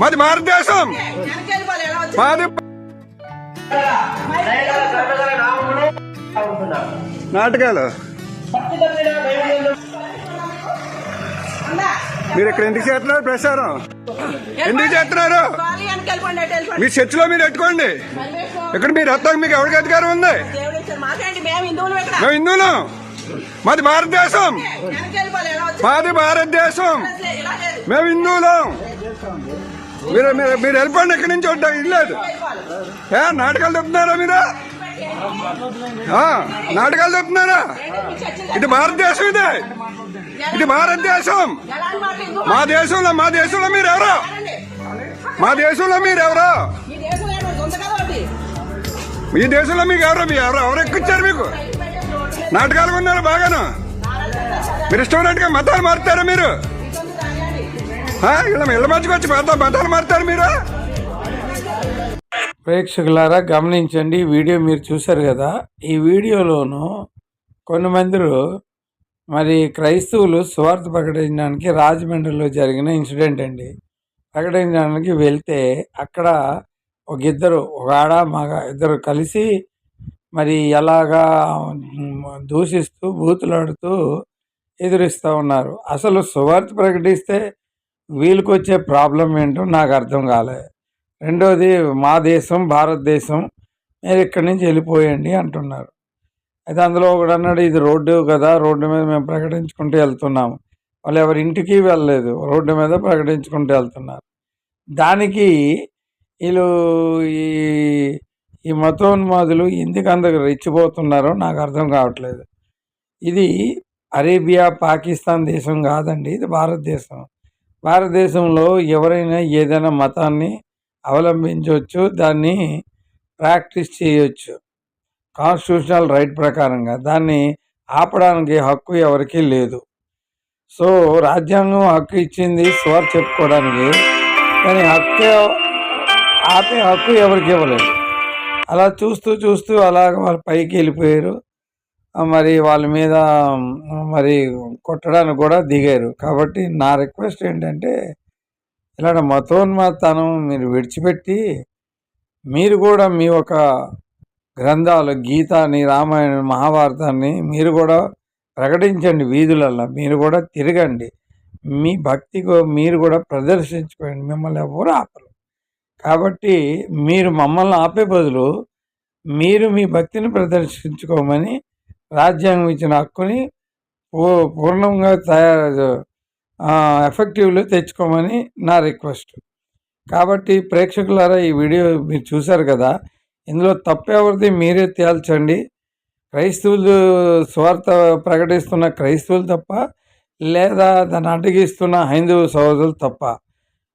మాది భారతదేశం. మాది నాటకాలు. మీరు ఇక్కడ ఎందుకు చేస్తున్నారు ప్రసారం ఎందుకు చేస్తున్నారు? ఖాళీ వెనకెళ్ళిపోండి అటు మీ చర్చిలో మీరు పెట్టుకోండి. ఇక్కడ మీరు వస్తాక మీకు ఎవరికి అధికారం ఉంది? మేము హిందువులు. మాది భారతదేశం. మాది భారతదేశం. మేము హిందువులం. మీరు మీరు మీరు వెళ్ళిపోండి ఎక్కడి నుంచి ఉంటాం ఇల్లేదు ఏ నాటకాలు చెప్తున్నారా మీరు? నాటకాలు చెప్తున్నారా? ఇది భారతదేశం ఇది. ఇది భారతదేశం. మా దేశంలో మా దేశంలో మీరు ఎవరు మా దేశంలో మీరు ఎవరు మీ దేశంలో మీకు ఎవరు? మీ ఎవరు ఎవరు ఎక్కిచ్చారు మీకు? నాటకాలు ఉన్నారు బాగాను. మీరు ఇష్టం ఉన్నట్టుగా మతాలు మారుతారా మీరు? ఇలా ఇళ్ళ మారుతారు మీరు? ప్రేక్షకులారా గమనించండి వీడియో మీరు చూశారు కదా? ఈ వీడియోలోను కొన్ని మంది మరి క్రైస్తవులు స్వార్థ ప్రకటించడానికి రాజమండ్రిలో జరిగిన ఇన్సిడెంట్ అండి. ప్రకటించడానికి వెళ్తే అక్కడ ఒక ఇద్దరు ఒక ఆడ మగ ఇద్దరు కలిసి మరి ఎలాగా దూషిస్తూ బూతులాడుతూ ఎదురిస్తూ ఉన్నారు. అసలు సువార్త ప్రకటిస్తే వీళ్ళకి వచ్చే ప్రాబ్లం ఏంటో నాకు అర్థం కాలే. రెండోది మా దేశం భారతదేశం మీరు ఇక్కడి నుంచి వెళ్ళిపోయండి అంటున్నారు. అయితే అందులో ఒకడు అన్నాడు ఇది రోడ్డు కదా రోడ్డు మీద మేము ప్రకటించుకుంటూ వెళ్తున్నాము. వాళ్ళు ఎవరి ఇంటికి వెళ్ళలేదు రోడ్డు మీద ప్రకటించుకుంటూ వెళ్తున్నారు. దానికి వీళ్ళు ఈ ఈ మతోన్మాదులు ఎందుకు అందరు రెచ్చిపోతున్నారో నాకు అర్థం కావట్లేదు. ఇది అరేబియా పాకిస్తాన్ దేశం కాదండి ఇది భారతదేశం. భారతదేశంలో ఎవరైనా ఏదైనా మతాన్ని అవలంబించవచ్చు దాన్ని ప్రాక్టీస్ చేయొచ్చు. కాన్స్టిట్యూషనల్ రైట్ ప్రకారంగా దాన్ని ఆపడానికి హక్కు ఎవరికీ లేదు. సో రాజ్యాంగం హక్కు ఇచ్చింది స్వర్ చెప్పుకోవడానికి కానీ హక్కు ఆపే హక్కు ఎవరికి ఇవ్వలేదు. అలా చూస్తూ చూస్తూ అలాగ వాళ్ళు పైకి వెళ్ళిపోయారు. మరి వాళ్ళ మీద మరి కొట్టడానికి కూడా దిగారు. కాబట్టి నా రిక్వెస్ట్ ఏంటంటే ఇలాంటి మతోన్మాతనం మీరు విడిచిపెట్టి మీరు కూడా మీ ఒక గ్రంథాలు గీతాన్ని రామాయణ మహాభారతాన్ని మీరు కూడా ప్రకటించండి వీధులల్లో. మీరు కూడా తిరగండి. మీ భక్తి మీరు కూడా ప్రదర్శించుకోండి. మిమ్మల్ని ఎవరు ఆపరు. కాబట్టి మీరు మమ్మల్ని ఆపే బదులు మీరు మీ భక్తిని ప్రదర్శించుకోమని రాజ్యాంగం ఇచ్చిన హక్కుని పూ- పూర్ణంగా తయారు ఎఫెక్టివ్లో తెచ్చుకోమని నా రిక్వెస్ట్ కాబట్టి ప్రేక్షకులారా ఈ వీడియో మీరు చూశారు కదా ఇందులో తప్పెవరిది మీరే తేల్చండి. క్రైస్తవులు స్వార్థ ప్రకటిస్తున్న క్రైస్తవులు తప్ప లేదా దాన్ని అడ్డగిస్తున్న హైందవ సహోదరులు తప్ప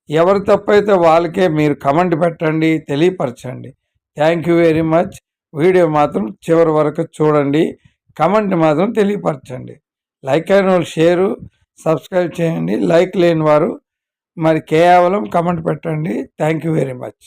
ఎవరు తప్పైతే వాళ్ళకే మీరు కమెంట్ పెట్టండి తెలియపరచండి. Thank you very much video మాత్రం చివరి వరకు చూడండి. కమెంట్ మాత్రం తెలియపరచండి. లైక్ అయిన వాళ్ళు షేరు సబ్స్క్రైబ్ చేయండి. లైక్ లేని వారు మరి కేవలం కమెంట్ పెట్టండి. Thank you very much.